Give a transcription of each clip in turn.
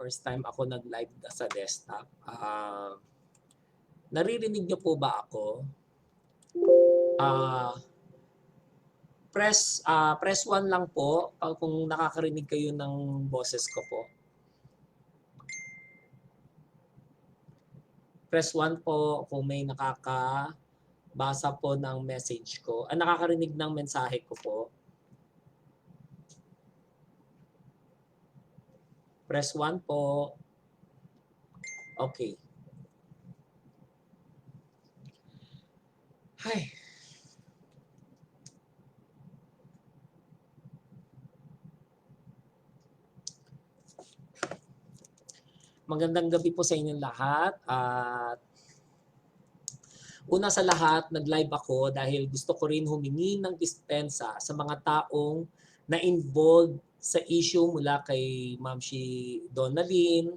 First time ako nag-live sa desktop. Ah, naririnig niyo po ba ako? Ah, press ah press 1 lang po ah, kung nakakarinig kayo ng boses ko po. Press 1 po kung may nakakabasa po ng message ko. Ah, nakakarinig ng mensahe ko po. Press 1 po. Okay. Hay. Magandang gabi po sa inyong lahat at una sa lahat, nag-live ako dahil gusto ko rin humingi ng dispensa sa mga taong na-involved sa issue mula kay Ma'am si Donalyn,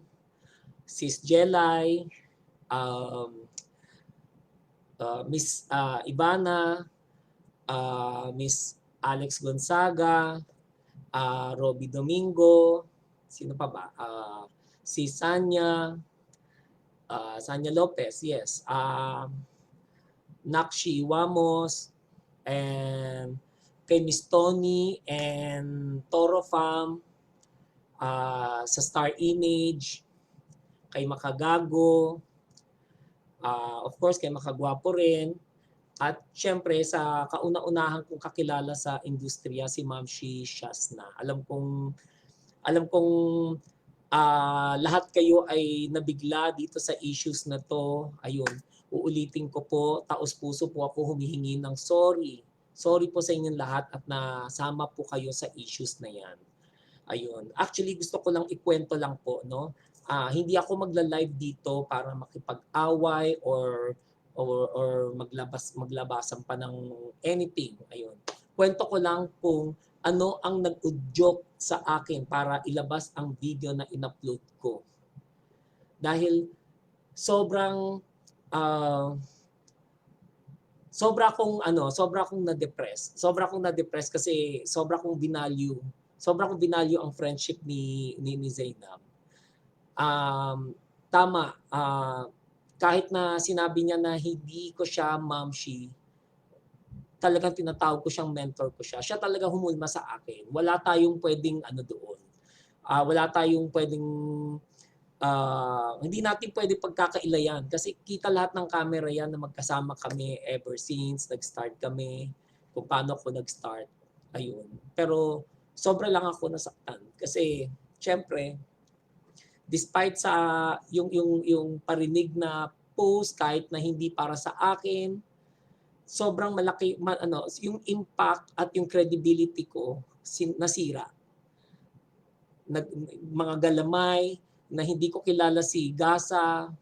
Sis Jelay, um, uh, Miss uh, Ivana, uh, Miss Alex Gonzaga, uh, Robbie Domingo, sino pa ba? Uh, si Sanya, uh, Sanya Lopez, yes. Uh, Nakshi Wamos, and kay Miss Tony and Toro Farm, uh, sa Star Image, kay Makagago, uh, of course kay Makagwapo rin, at syempre sa kauna-unahan kong kakilala sa industriya si Ma'am Shi Shasna. Alam kong alam kong uh, lahat kayo ay nabigla dito sa issues na to. Ayun, uulitin ko po, taos puso po ako humihingi ng sorry Sorry po sa inyong lahat at nasama po kayo sa issues na yan. Ayun. Actually, gusto ko lang ikwento lang po, no? Ah, hindi ako magla-live dito para makipag-away or or or maglabas maglabasan pa ng anything. Ayun. Kwento ko lang kung ano ang nag-udyok sa akin para ilabas ang video na in-upload ko. Dahil sobrang uh, sobra akong ano, sobra akong na-depress. Sobra akong na-depress kasi sobra akong binalue. Sobra akong binalue ang friendship ni ni, ni Zainab. Um, tama, uh, kahit na sinabi niya na hindi ko siya mamshi, talagang tinatawag ko siyang mentor ko siya. Siya talaga humulma sa akin. Wala tayong pwedeng ano doon. Uh, wala tayong pwedeng uh, hindi natin pwede pagkakailayan kasi kita lahat ng camera yan na magkasama kami ever since nag-start kami kung paano ako nag-start. Ayun. Pero sobra lang ako nasaktan. Kasi syempre despite sa yung yung yung parinig na post kahit na hindi para sa akin sobrang malaki ma, ano yung impact at yung credibility ko sin, nasira. Nag, mga galamay na hindi ko kilala si Gasa,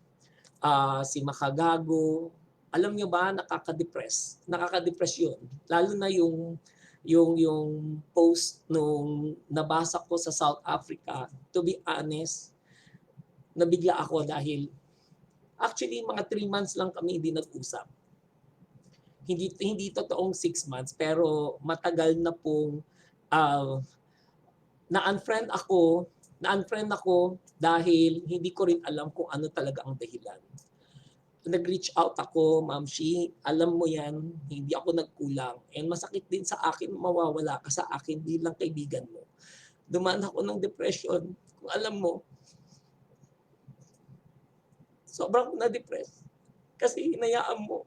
uh, si Makagago. Alam niyo ba, nakaka-depress. Nakaka-depress yun. Lalo na yung yung yung post nung nabasa ko sa South Africa, to be honest, nabigla ako dahil actually mga 3 months lang kami hindi nag-usap. Hindi hindi totoong 6 months pero matagal na pong uh, na-unfriend ako na-unfriend ako dahil hindi ko rin alam kung ano talaga ang dahilan. Nag-reach out ako, Ma'am Shi, alam mo yan, hindi ako nagkulang. And masakit din sa akin mawawala ka sa akin bilang kaibigan mo. Dumaan ako ng depression. Kung alam mo, sobrang na-depress. Kasi hinayaan mo.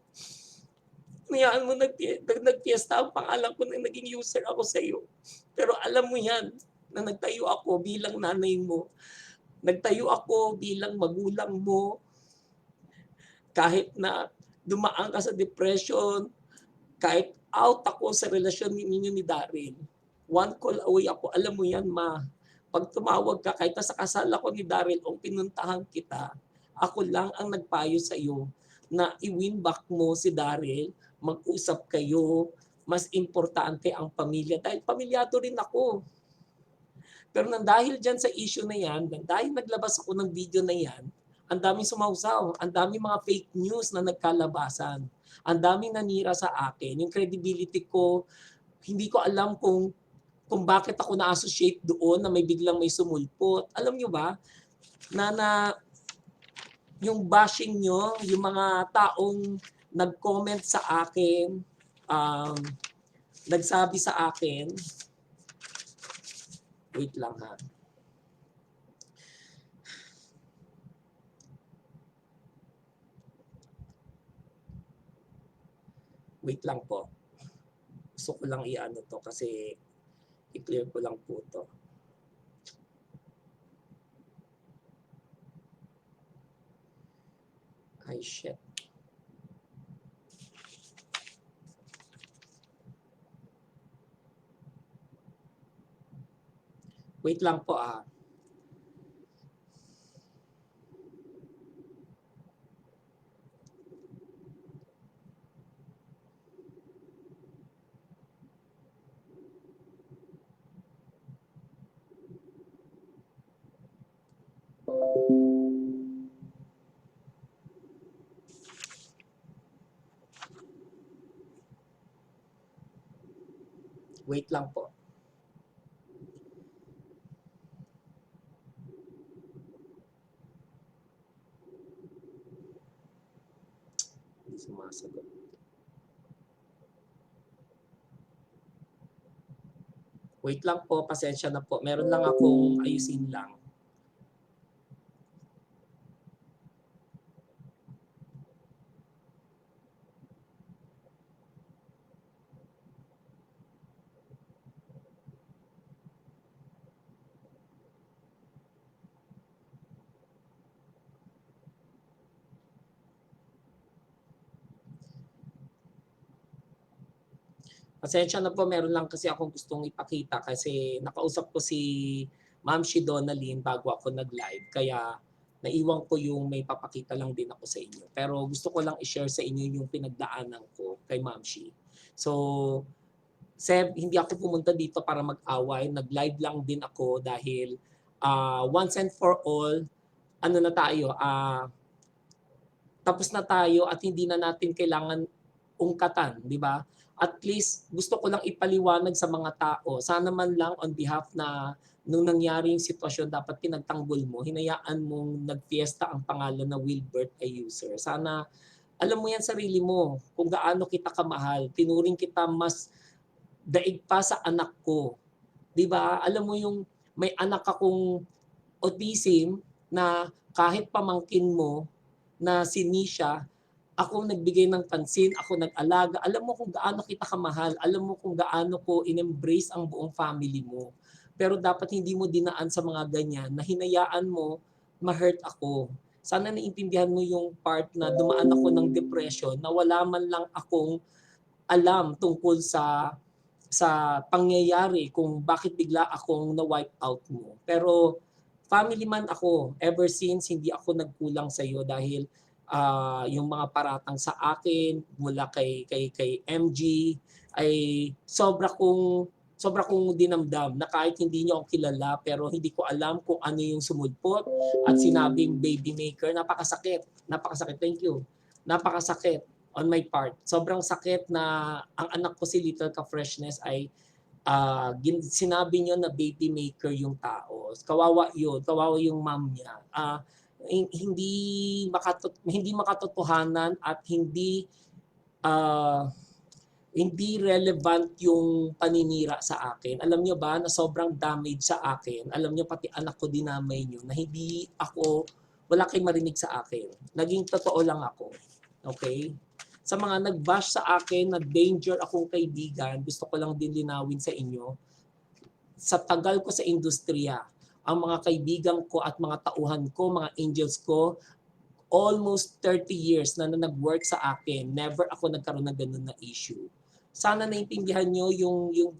Hinayaan mo nag nagpiesta ang pangalan ko na naging user ako sa iyo. Pero alam mo yan, na nagtayo ako bilang nanay mo. Nagtayo ako bilang magulang mo. Kahit na dumaan ka sa depression, kahit out ako sa relasyon ninyo ni Daryl, one call away ako. Alam mo yan, ma. Pag tumawag ka, kahit sa kasal ako ni Daryl o pinuntahan kita, ako lang ang nagpayo sa iyo na i-win back mo si Daryl, mag-usap kayo, mas importante ang pamilya. Dahil pamilyado rin ako. Pero nang dahil dyan sa issue na yan, dahil naglabas ako ng video na yan, ang daming sumausaw, ang daming mga fake news na nagkalabasan, ang daming nanira sa akin. Yung credibility ko, hindi ko alam kung kung bakit ako na-associate doon na may biglang may sumulpot. Alam nyo ba, na na yung bashing nyo, yung mga taong nag-comment sa akin, um, nagsabi sa akin, wait lang ha. Wait lang po. Gusto ko lang i-ano to kasi i-clear ko lang po to. Ay, shit. Wait lang po ah. Wait lang po. Sumasagot. Wait lang po, pasensya na po. Meron lang akong ayusin lang. Pasensya na po, meron lang kasi akong gustong ipakita kasi nakausap ko si Ma'am Shi Donalyn bago ako nag-live. Kaya naiwan ko yung may papakita lang din ako sa inyo. Pero gusto ko lang i-share sa inyo yung pinagdaanan ko kay Ma'am Shi. So, Seb, hindi ako pumunta dito para mag-away. Nag-live lang din ako dahil uh, once and for all, ano na tayo, uh, tapos na tayo at hindi na natin kailangan ungkatan, di ba? At least gusto ko lang ipaliwanag sa mga tao. Sana man lang on behalf na nung nangyari yung sitwasyon dapat pinagtanggol mo, hinayaan mong nagfiesta ang pangalan na Wilbert a user. Sana alam mo yan sarili mo kung gaano kita kamahal. Tinuring kita mas daig pa sa anak ko. 'Di ba? Alam mo yung may anak akong autism na kahit pamangkin mo na si Nisha, ako nagbigay ng pansin, ako nag-alaga. Alam mo kung gaano kita kamahal, alam mo kung gaano ko in-embrace ang buong family mo. Pero dapat hindi mo dinaan sa mga ganyan na hinayaan mo ma-hurt ako. Sana naintindihan mo yung part na dumaan ako ng depression na wala man lang akong alam tungkol sa sa pangyayari kung bakit bigla akong na-wipe out mo. Pero family man ako, ever since hindi ako nagkulang sa iyo dahil uh, yung mga paratang sa akin mula kay kay kay MG ay sobra kong sobra kong dinamdam na kahit hindi niyo ako kilala pero hindi ko alam kung ano yung sumulpot at sinabing baby maker. Napakasakit. Napakasakit. Thank you. Napakasakit on my part. Sobrang sakit na ang anak ko si Little Ka Freshness ay uh, sinabi niyo na baby maker yung tao. Kawawa yun. Kawawa yung mom niya. Uh, hindi makatut hindi makatotohanan at hindi uh, hindi relevant yung paninira sa akin. Alam niyo ba na sobrang damage sa akin? Alam niyo pati anak ko dinamay niyo na hindi ako wala kayong marinig sa akin. Naging totoo lang ako. Okay? Sa mga nagbash sa akin na danger akong kaibigan, gusto ko lang din linawin sa inyo. Sa tagal ko sa industriya, ang mga kaibigan ko at mga tauhan ko, mga angels ko, almost 30 years na, na nag-work sa akin, never ako nagkaroon ng ganun na issue. Sana naintindihan nyo yung, yung,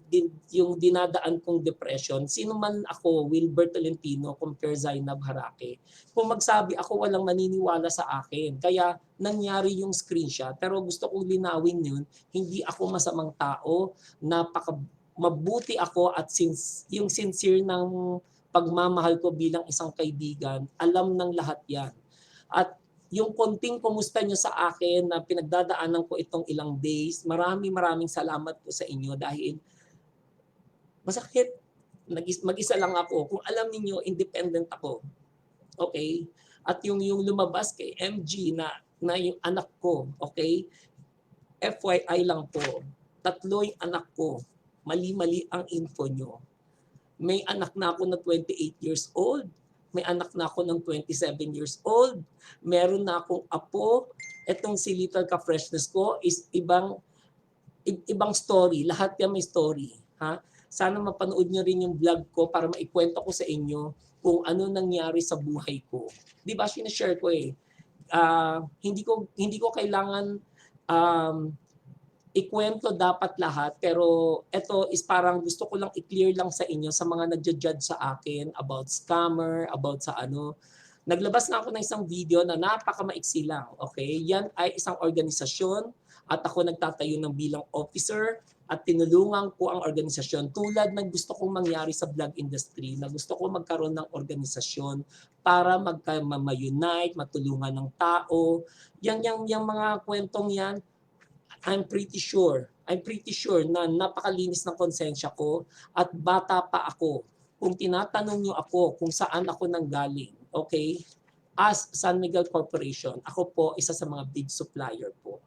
yung, dinadaan kong depression. Sino man ako, Wilbert Tolentino, compare Zainab Harake. Kung magsabi ako, walang naniniwala sa akin. Kaya nangyari yung screenshot. Pero gusto kong linawin yun, hindi ako masamang tao, napaka mabuti ako at since, yung sincere ng pagmamahal ko bilang isang kaibigan, alam ng lahat yan. At yung konting kumusta nyo sa akin na pinagdadaanan ko itong ilang days, maraming maraming salamat po sa inyo dahil masakit. Mag-isa lang ako. Kung alam niyo independent ako. Okay? At yung yung lumabas kay MG na na yung anak ko, okay? FYI lang po, tatlo yung anak ko. Mali-mali ang info nyo. May anak na ako na 28 years old. May anak na ako ng 27 years old. Meron na akong apo. Etong si Little Ka Freshness ko is ibang ibang story. Lahat yan may story. Ha? Sana mapanood nyo rin yung vlog ko para maikwento ko sa inyo kung ano nangyari sa buhay ko. Di ba, sinashare ko eh. Ah, hindi ko hindi ko kailangan um, ikwento dapat lahat pero ito is parang gusto ko lang i-clear lang sa inyo sa mga nagja-judge sa akin about scammer, about sa ano. Naglabas na ako ng isang video na napakamaiksi lang, okay? Yan ay isang organisasyon at ako nagtatayo ng bilang officer at tinulungan ko ang organisasyon tulad ng gusto kong mangyari sa vlog industry na gusto ko magkaroon ng organisasyon para magka ma-unite, matulungan ng tao. Yang yang yang mga kwentong yan, I'm pretty sure, I'm pretty sure na napakalinis ng konsensya ko at bata pa ako. Kung tinatanong niyo ako kung saan ako nanggaling, okay? As San Miguel Corporation, ako po isa sa mga big supplier po.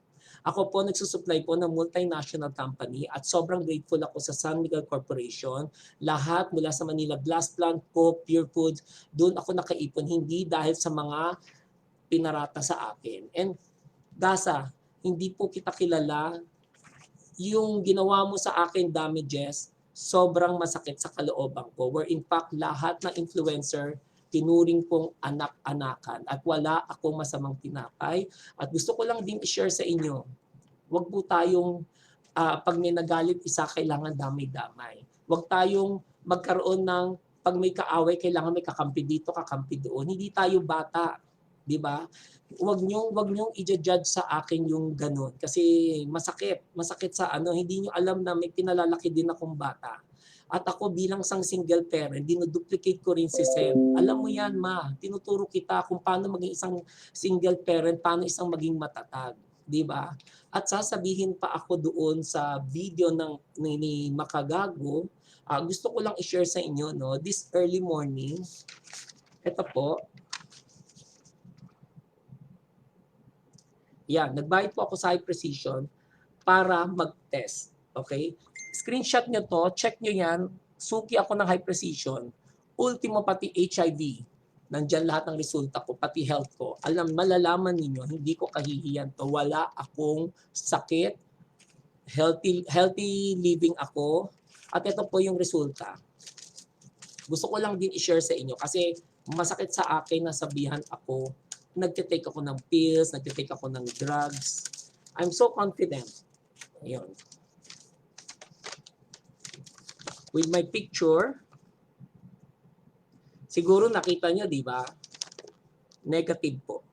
Ako po nagsusupply po ng multinational company at sobrang grateful ako sa San Miguel Corporation. Lahat mula sa Manila Glass Plant, Coke, Pure Foods, doon ako nakaipon. Hindi dahil sa mga pinarata sa akin. And Gasa, hindi po kita kilala. Yung ginawa mo sa akin damages, sobrang masakit sa kalooban ko. Where in fact, lahat ng influencer, tinuring pong anak-anakan at wala akong masamang tinapay. At gusto ko lang din i-share sa inyo, wag po tayong ah, pag may nagalit isa, kailangan damay-damay. Wag tayong magkaroon ng pag may kaaway, kailangan may kakampi dito, kakampi doon. Hindi tayo bata, di ba? Wag niyo wag niyo i-judge sa akin yung ganun kasi masakit, masakit sa ano, hindi niyo alam na may pinalalaki din akong bata. At ako bilang isang single parent, dinuduplicate ko rin si Seth. Alam mo yan, ma. Tinuturo kita kung paano maging isang single parent, paano isang maging matatag. Di ba? At sasabihin pa ako doon sa video ng ni, ni Makagago, ah, gusto ko lang i-share sa inyo, no, this early morning, ito po, yan, nagbayad po ako sa high precision para mag-test. Okay? Screenshot nyo to, check nyo yan, suki ako ng high precision, ultimo pati HIV, nandyan lahat ng resulta ko, pati health ko. Alam, malalaman ninyo, hindi ko kahihiyan to. Wala akong sakit, healthy, healthy living ako, at ito po yung resulta. Gusto ko lang din i-share sa inyo kasi masakit sa akin na sabihan ako, nagtitake ako ng pills, nagtitake ako ng drugs. I'm so confident. Ayun. With my picture, siguro nakita nyo, di ba? Negative po.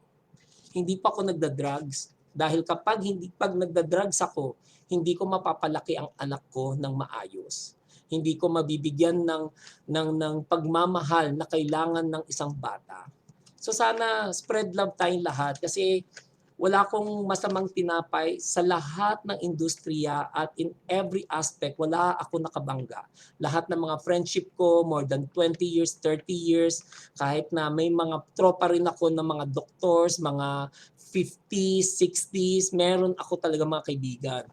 Hindi pa ako nagda-drugs dahil kapag hindi pag nagda-drugs ako, hindi ko mapapalaki ang anak ko ng maayos. Hindi ko mabibigyan ng ng ng pagmamahal na kailangan ng isang bata. So sana spread love tayong lahat kasi wala akong masamang tinapay sa lahat ng industriya at in every aspect, wala ako nakabangga. Lahat ng mga friendship ko, more than 20 years, 30 years, kahit na may mga tropa rin ako ng mga doctors, mga 50s, 60s, meron ako talaga mga kaibigan.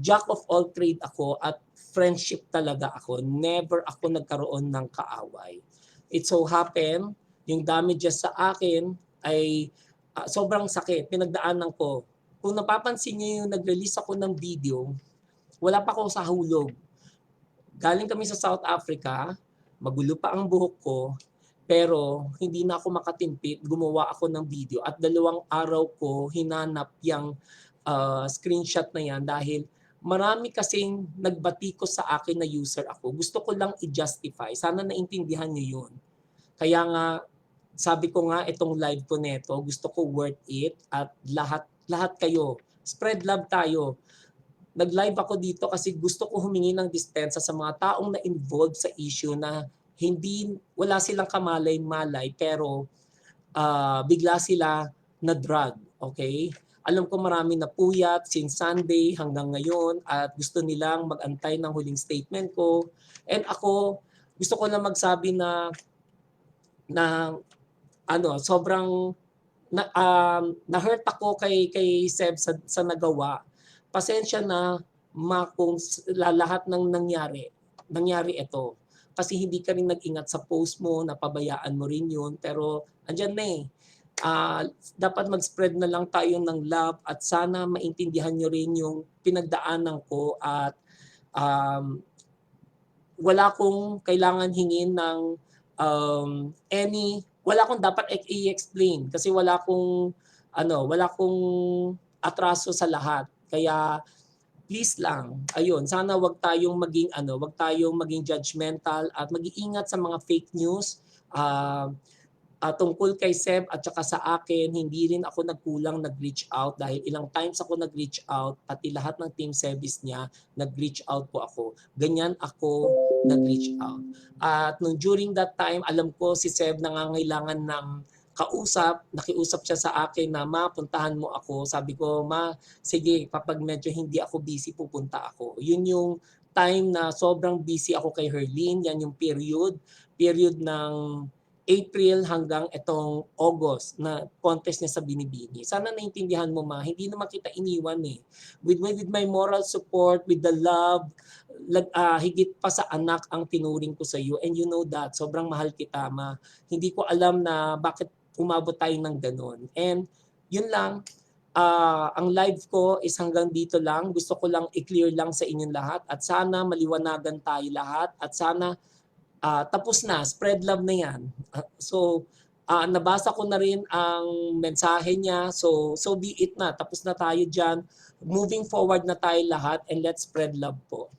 Jack of all trade ako at friendship talaga ako. Never ako nagkaroon ng kaaway. It so happen, yung damages sa akin ay ah, sobrang sakit. Pinagdaanan ko. Kung napapansin niyo yung nag-release ako ng video, wala pa ako sa hulog. Galing kami sa South Africa, magulo pa ang buhok ko, pero hindi na ako makatimpit, gumawa ako ng video at dalawang araw ko hinanap yung ah, screenshot na yan dahil marami kasing nagbati ko sa akin na user ako. Gusto ko lang i-justify. Sana naintindihan niyo yun. Kaya nga, sabi ko nga itong live ko neto, gusto ko worth it at lahat lahat kayo, spread love tayo. Nag-live ako dito kasi gusto ko humingi ng dispensa sa mga taong na involved sa issue na hindi wala silang kamalay-malay pero ah, bigla sila na drug, okay? Alam ko marami na puyat since Sunday hanggang ngayon at gusto nilang mag-antay ng huling statement ko. And ako, gusto ko lang magsabi na na ano, sobrang na, um, na-hurt ako kay kay Seb sa, sa nagawa. Pasensya na ma kung lahat ng nangyari, nangyari ito. Kasi hindi ka rin nag-ingat sa post mo, napabayaan mo rin yun. Pero andyan na eh. Ah, dapat mag-spread na lang tayo ng love at sana maintindihan nyo rin yung pinagdaanan ko at um, wala kong kailangan hingin ng um, any wala akong dapat i-explain kasi wala akong ano wala akong atraso sa lahat kaya please lang ayun sana wag tayong maging ano wag tayong maging judgmental at mag-iingat sa mga fake news Ah, ah, tungkol kay Seb at saka sa akin, hindi rin ako nagkulang nag-reach out dahil ilang times ako nag-reach out, pati lahat ng team service niya, nag-reach out po ako. Ganyan ako nag-reach out. At nung during that time, alam ko si Seb nangangailangan ng kausap, nakiusap siya sa akin na ma, puntahan mo ako. Sabi ko, ma, sige, kapag medyo hindi ako busy, pupunta ako. Yun yung time na sobrang busy ako kay Herlene, yan yung period, period ng April hanggang itong August na contest niya sa Binibini. Sana naintindihan mo ma, hindi naman kita iniwan eh. With with my moral support, with the love, ah, higit pa sa anak ang tinuring ko sa iyo and you know that, sobrang mahal kita ma. Hindi ko alam na bakit umabot tayo ng ganun. And yun lang, ah, ang live ko is hanggang dito lang. Gusto ko lang i-clear lang sa inyong lahat at sana maliwanagan tayo lahat at sana ah, tapos na, spread love na yan. Ah, so, ah, nabasa ko na rin ang mensahe niya. So, so be it na. Tapos na tayo dyan. Moving forward na tayo lahat and let's spread love po.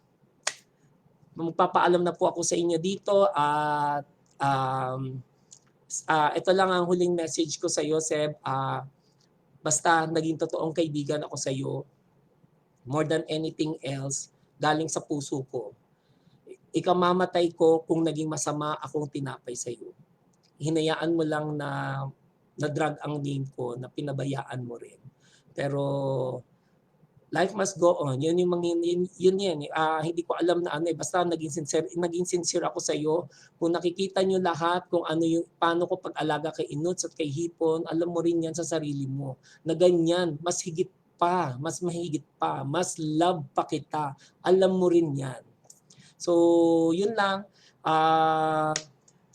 Magpapaalam na po ako sa inyo dito at um, ah, ito lang ang huling message ko sa iyo, Seb. Ah, basta naging totoong kaibigan ako sa iyo more than anything else galing sa puso ko ikamamatay ko kung naging masama akong tinapay sa iyo. Hinayaan mo lang na na-drag ang name ko, na pinabayaan mo rin. Pero life must go on. Yun yung mga yun, yun yan. Ah, hindi ko alam na ano eh. Basta naging sincere, naging sincere ako sa iyo. Kung nakikita niyo lahat kung ano yung paano ko pag-alaga kay Inuts at kay Hipon, alam mo rin yan sa sarili mo. Na ganyan, mas higit pa, mas mahigit pa, mas love pa kita. Alam mo rin yan. So, yun lang. Ah,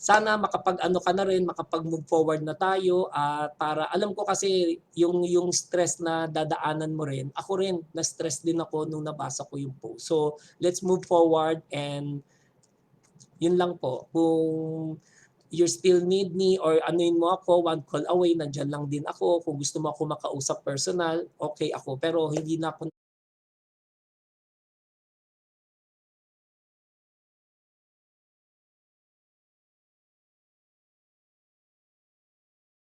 sana makapag-ano ka na rin, makapag-move forward na tayo at para alam ko kasi yung yung stress na dadaanan mo rin. Ako rin na-stress din ako nung nabasa ko yung post. So, let's move forward and yun lang po. Kung you still need me or anuin mo ako, one call away, nandyan lang din ako. Kung gusto mo ako makausap personal, okay ako. Pero hindi na ako